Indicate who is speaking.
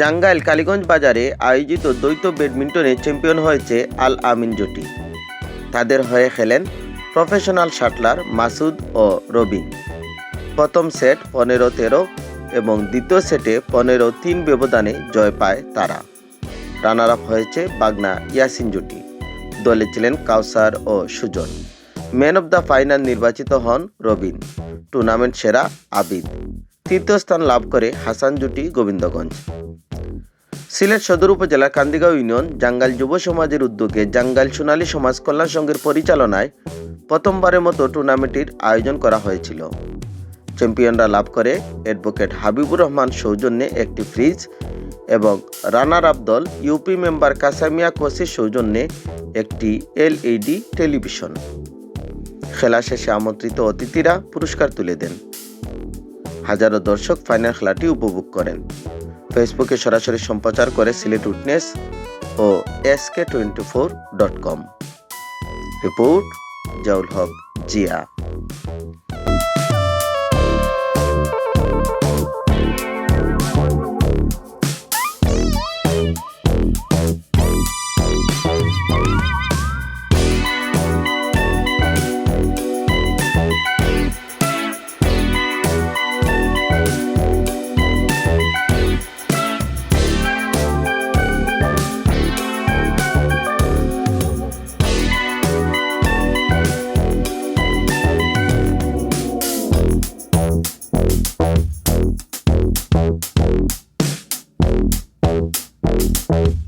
Speaker 1: জাঙ্গাইল কালীগঞ্জ বাজারে আয়োজিত দ্বৈত ব্যাডমিন্টনে চ্যাম্পিয়ন হয়েছে আল আমিন জুটি। তাদের হয়ে খেলেন প্রফেশনাল শাটলার মাসুদ ও রবিন প্রথম সেট পনেরো তেরো এবং দ্বিতীয় সেটে পনেরো তিন ব্যবধানে জয় পায় তারা। রানার আপ হয়েছে বাগনা ইয়াসিন জুটি। দলে ছিলেন কাউসার ও Sujon. Man of the final নির্বাচিত হন রবিন। টুর্নামেন্ট সেরা আবিদ। তৃতীয় স্থান লাভ করে হাসান জুটি গোবিন্দগঞ্জ। সিলেট সদর উপজেলার কান্দিগাঁও ইউনিয়ন জাঙ্গাল যুব সমাজের উদ্যোগে জাঙ্গাল সোনালী সমাজ কল্যাণ সংঘের পরিচালনায় প্রথমবারের মতো টুর্নামেন্টটির আয়োজন করা হয়েছিল। চ্যাম্পিয়নরা লাভ করে অ্যাডভোকেট হাবিবুর রহমান সৌজন্যে একটি ফ্রিজ এবং রানার আপ দল ইউপি মেম্বার কাসামিয়া কোসির সৌজন্যে একটি এলইডি টেলিভিশন। খেলা শেষে আমন্ত্রিত অতিথিরা পুরস্কার তুলে দেন। হাজারো দর্শক ফাইনাল খেলাটি উপভোগ করেন। ফেসবুকে সরাসরি সম্প্রচার করে Sylhet witness O S K twenty four dot com. Report Jaul Haque, Zia. Thank you.